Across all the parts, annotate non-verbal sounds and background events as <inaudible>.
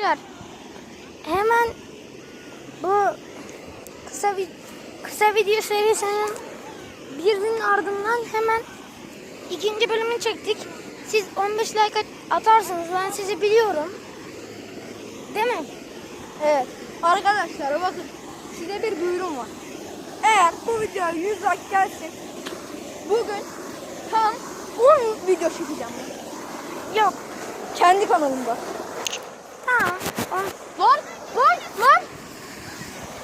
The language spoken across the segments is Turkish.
Arkadaşlar hemen bu kısa vi- kısa video serisinin birinin ardından hemen ikinci bölümünü çektik. Siz 15 like at- atarsınız ben sizi biliyorum. Değil mi? Evet. Arkadaşlar bakın size bir duyurum var. Eğer bu videoya 100 like gelsin bugün tam 10 video çekeceğim. Yok. Kendi kanalımda. Tamam. On- Lan lan lan.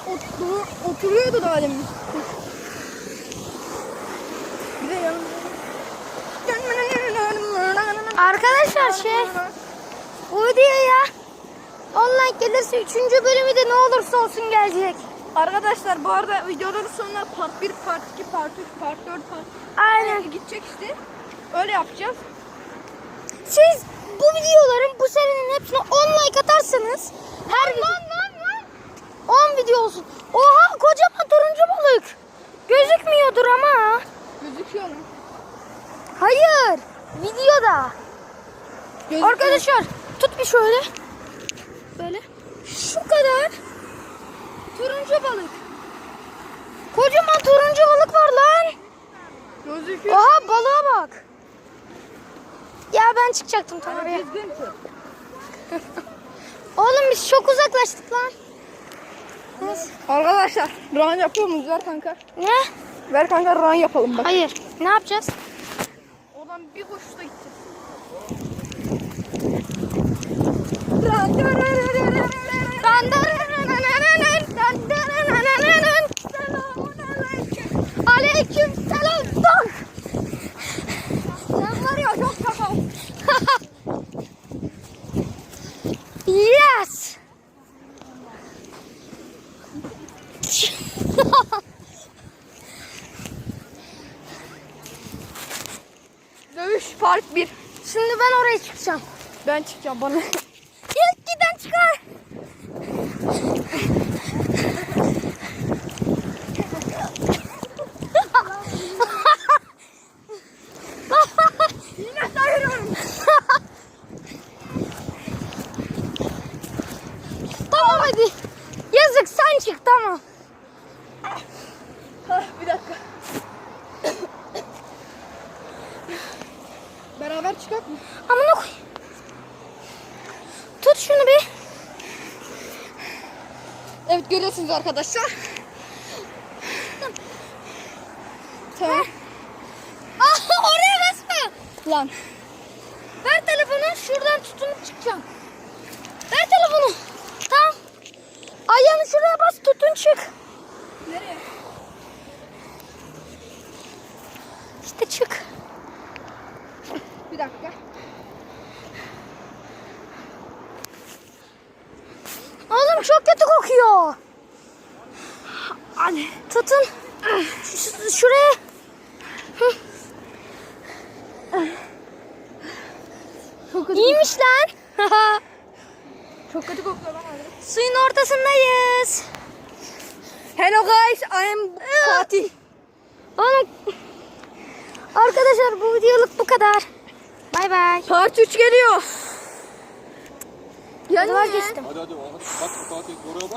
Otur, oturuyordu da demin. Bir de yanımda. Arkadaşlar şey bu videoya 10 like gelirse 3. bölümü de ne olursa olsun gelecek. Arkadaşlar bu arada videoların sonuna part 1, part 2, part 3, part 4, part Aynen. gidecek işte. Öyle yapacağız. Siz bu videoların bu serinin hepsine 10 like atarsanız her video... Lan lan lan. 10 video olsun. Oha kocaman turuncu balık. Gözükmüyordur ama. Gözüküyor mu? Hayır. Videoda. Gözüküyor. Arkadaşlar tut bir şöyle. Böyle. Şu kadar. Turuncu balık. Kocaman turuncu balık var lan. Gözüküyor. Oha balığa bak. Ya ben çıkacaktım tam oraya. <laughs> Oğlum biz çok uzaklaştık lan. Neyse. Arkadaşlar run yapıyor muyuz? Ver kanka. Ne? Ver kanka run yapalım bak. Hayır. Ne yapacağız? Oradan bir koşuda gideceğiz. Run, run, run, run, run. Aleyküm selam. Bak. Sen var ya çok şaka. Yes. Dövüş part 1. Şimdi ben oraya çıkacağım. Ben çıkacağım bana. <laughs> İlk giden çıkar. Yine <laughs> sayıyorum. tamam hadi. Yazık sen çık tamam. Ah, bir dakika. Evet görüyorsunuz arkadaşlar. Tamam. Ah oraya basma. Lan. Ver telefonu şuradan tutunup çıkacağım. Ver telefonu. Tamam. Ayağını şuraya bas tutun çık. Nereye? İşte çık. Bir dakika. Oğlum çok kötü kokuyor. Hadi. Tutun. Ş- şuraya. Çok kötü, İyiymiş lan. <laughs> çok kötü kokuyor lan. Suyun ortasındayız. Hello guys, I am Fatih. Oğlum. Arkadaşlar bu videoluk bu kadar. Bay bay. Part 3 geliyor. Yani vazgeçtim. Hadi hadi bak bak oraya bak.